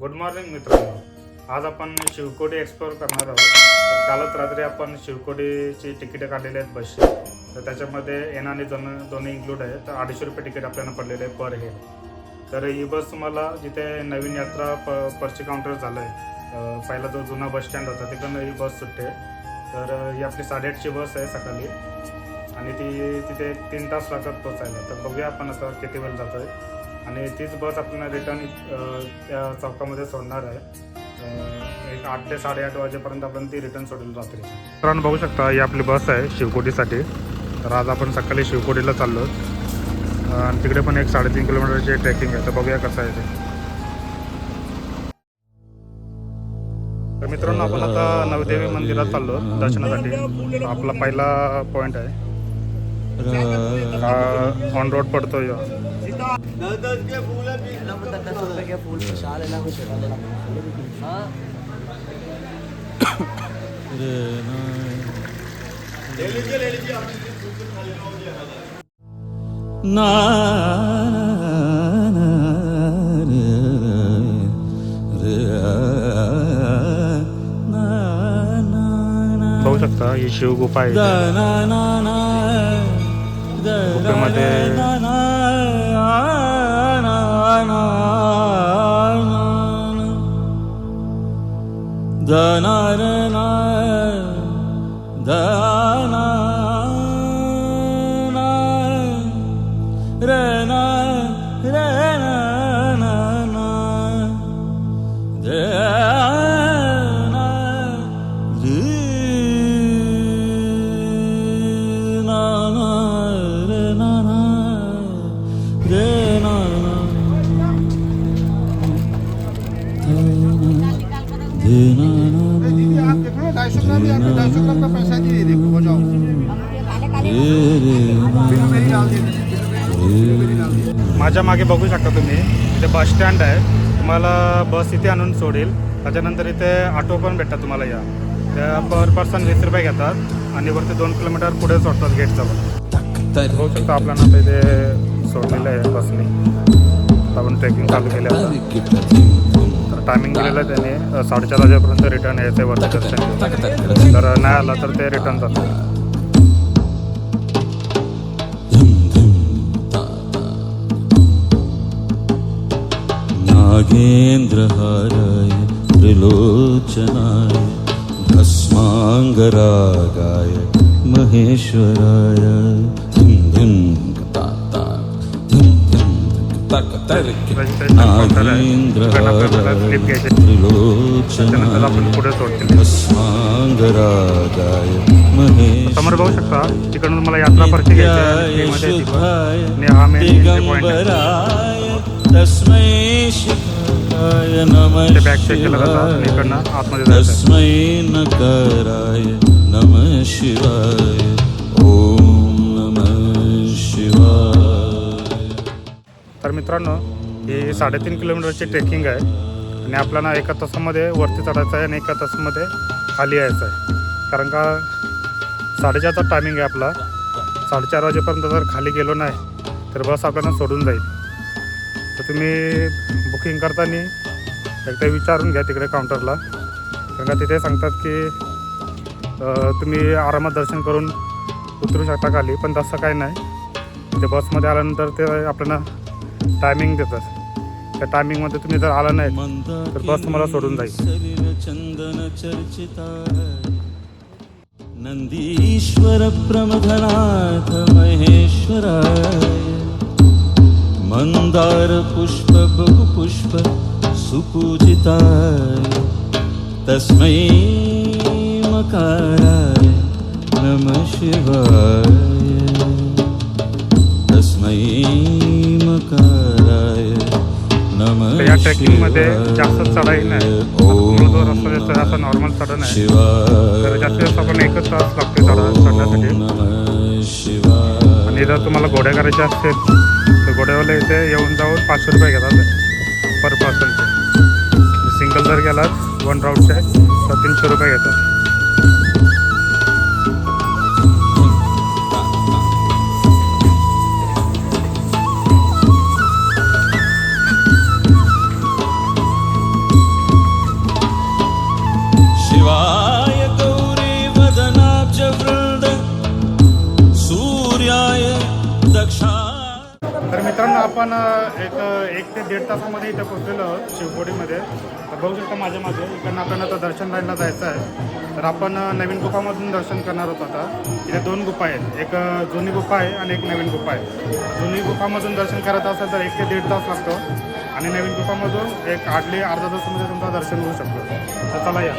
Good morning मित्रांनो. आज आपण शिवकोडी एक्सप्लोअर करणार आहोत. तर कालच रात्री आपण शिवकोडीची तिकीटं काढलेली आहेत बसची. तर त्याच्यामध्ये एन आणि दोन दोन्ही इन्क्लूड आहे. तर अडीचशे रुपये तिकीट आपल्याला पडलेले आहे पर हेड तर ही बस तुम्हाला जिथे नवीन यात्रा प पर्ची काउंटर झालं आहे पहिला जो जुना बस स्टँड होता तिकडनं ही बस सुटते. तर ही आपली साडेआठची बस आहे सकाळी. आणि ती तिथे तीन तास लागतात पोचायला तर बघूया आपण आता किती वेळ जातो आहे आणि तीच बस आपण रिटर्न त्या चौकामध्ये सोडणार आहे. एक आठ ते साडेआठ वाजेपर्यंत आपण ती रिटर्न सोडेल रात्री मित्रांनो बघू शकता ही आपली बस आहे शिवकोटीसाठी. तर आज आपण सकाळी शिवकोटीला चाललो आणि तिकडे पण एक साडेतीन किलोमीटरची ट्रेकिंग आहे. तर बघूया कसं आहे ते. तर मित्रांनो आपण आता नवदेवी मंदिरात चाललो दर्शनासाठी. आपला पहिला पॉईंट आहे. ऑन रोड शाल है ना हाँ? ना बघू शकता. ही शिवगुफा आहे. da na re na da माझ्या मागे बघू शकता तुम्ही इथे बस स्टँड आहे. तुम्हाला बस इथे आणून सोडेल. त्याच्यानंतर इथे ऑटो पण भेटतात तुम्हाला या. त्या पर पर्सन वीस रुपये घेतात आणि वरती दोन किलोमीटर पुढे सोडतात गेटजवळ बघू शकता आपल्याला आता इथे सोडलेलं आहे बसने आपण ट्रेकिंग चालू केली तर टायमिंग दिलेलं आहे त्याने. साडेचार वाजेपर्यंत रिटर्न यायचं आहे वरती. तर नाही आला तर ते रिटर्न जातं. Counter आहे. तिकडनं आपल्याला नागेन्द्रहाराय त्रिलोचनाय भस्माङ्गरागाय समोर बघू महेश्वराय शकता तिकडून मला यात्रा पर्ची घ्यायची आहे. तस्मै ते बॅक चेक केलं जातं आणि शिवाय. इकडनं आतमध्ये. तस्मै नकाराय नमः शिवाय ॐ नमः शिवाय. तर मित्रांनो ही साडेतीन किलोमीटरची ट्रेकिंग आहे आणि आपल्याला एका तासामध्ये वरती चढायचं आहे आणि एका तासामध्ये खाली यायचं आहे. कारण का साडेचारचा टायमिंग आहे आपला. साडेचार वाजेपर्यंत जर खाली गेलो नाही तर बस आपल्याला सोडून जाईल. तर तुम्ही बुकिंग करताना एकदा विचारून घ्या तिकडे काउंटरला कारण का तिथे सांगतात की तुम्ही आरामात दर्शन करून उतरू शकता खाली पण तसं काही नाही. ते बसमध्ये आल्यानंतर ते आपल्याला टायमिंग देतात. त्या टायमिंगमध्ये तुम्ही जर आला नाही तर बस तुम्हाला सोडून जाईल. चंदन चर्चिता नंदीश्वर प्रमथनाथ महेश्वराय मंदार पुष्प बहु पुष्प सुपूजिताय। तस्मै मकाराय नमः शिवाय। तस्मै मकाराय नमः या ट्रेकिंगमध्ये जास्त चढाई नाही. रस्ता दिसतोय असा नॉर्मल चढण आहे शिवाय। तर जास्तीत जास्त आपण एकच तास लागते चढ चढण्यासाठी. नमः शिवाय. जिथं जर तुम्हाला घोड्या करायच्या असतील तर घोड्यावाले इथे येऊन जाऊन पाचशे रुपये घेतात पर पर्सनचे सिंगल जर गेलात वन राऊंडचे तर तीनशे रुपये घेतात. मित्रांनो आपण एक एक ते दीड तासामध्ये इथं पोहोचलेलो आहोत शिवकोडीमध्ये तर बघू शकता माझ्या मागे इकडनं आपण आता दर्शन राहायला जायचं आहे. तर आपण नवीन गुफामधून दर्शन करणार आहोत आता. इथे दोन गुफा आहेत. एक जुनी गुफा आहे आणि एक नवीन गुफा आहे. जुनी गुफामधून दर्शन करायचं असेल तर एक ते दीड तास लागतो. आणि नवीन गुफामधून एक हार्डली अर्धा तासामध्ये तुमचं दर्शन होऊ शकतो. तर चला या.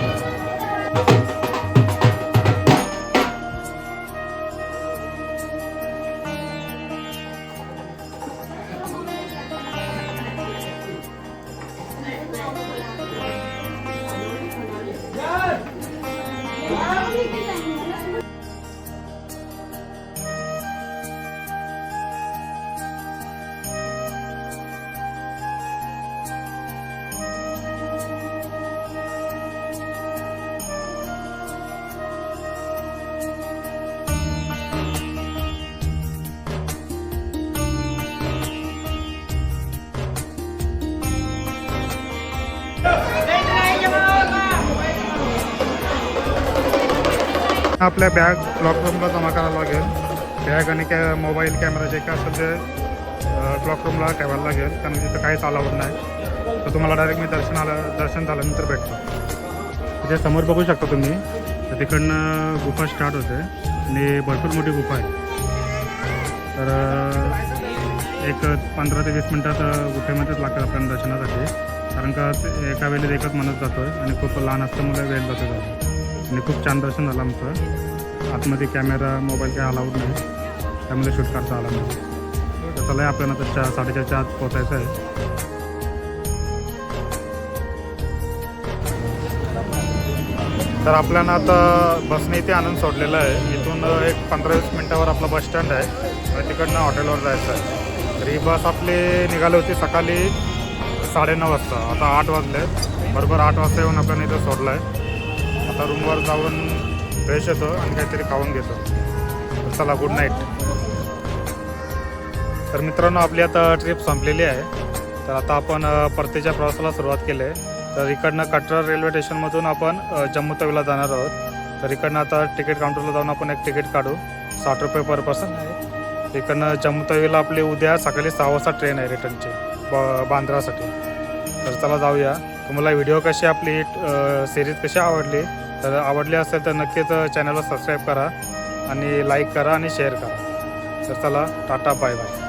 Wow. आपल्या बॅग क्लॉकरूमला जमा करावं लागेल. बॅग आणि कॅ मोबाईल कॅमेरा जे काय असेल ते क्लॉकरूमला ठेवायला लागेल कारण तिथं काहीच अलाउड नाही. तर तुम्हाला डायरेक्ट मी दर्शन आलं दर्शन झाल्यानंतर भेटतो. तिथे समोर बघू शकता तुम्ही तर तिकडनं गुफा स्टार्ट होते. आणि भरपूर मोठी गुफा आहे. तर एक पंधरा ते वीस मिनटात गुफेमध्येच लागतात आपल्याला दर्शनासाठी. कारण का ते एका वेळेला एकच म्हणत जातो आहे आणि खूप लहान असल्यामुळे वेळ जातो जातो. आणि खूप छान दर्शन झालं आमचं. आतमध्ये कॅमेरा मोबाईल काय अलाउड नाही. त्यामुळे शूट करता आला नाही. तर चला आपल्याला तर चार साडेचारच्या आत पोचायचं आहे. तर आपल्याला आता बसने इथे आनंद सोडलेला आहे. इथून एक पंधरा वीस मिनटावर आपला बस स्टँड आहे. आणि तिकडनं हॉटेलवर जायचं आहे. तर ही बस आपली निघाली होती सकाळी साडेनऊ वाजता. आता आठ वाजले बरोबर आठ वाजता येऊन आपल्याला इथं सोडलं आहे. आता रूमवर जाऊन फ्रेश येतो आणि काहीतरी खाऊन घेतो. चला गुड नाईट तर मित्रांनो आपली आता ट्रिप संपलेली आहे. तर आता आपण परतीच्या प्रवासाला सुरुवात केली आहे. तर इकडनं कटरा रेल्वे स्टेशनमधून आपण जम्मू तवीला जाणार आहोत. तर इकडनं आता तिकीट काउंटरला जाऊन आपण एक तिकीट काढू. साठ रुपये पर पर्सन आहे. इकडनं जम्मू तवीला आपली उद्या सकाळी सहा वाजता ट्रेन आहे रिटर्नची ब बांद्रासाठी. तर चला जाऊया. तुम्हाला व्हिडिओ कशी आपली सिरीज कशी आवडली? तर आवडले असेल तर नक्कीच चॅनलला सबस्क्राईब करा आणि लाईक करा आणि शेअर करा. तर चला टाटा बाय बाय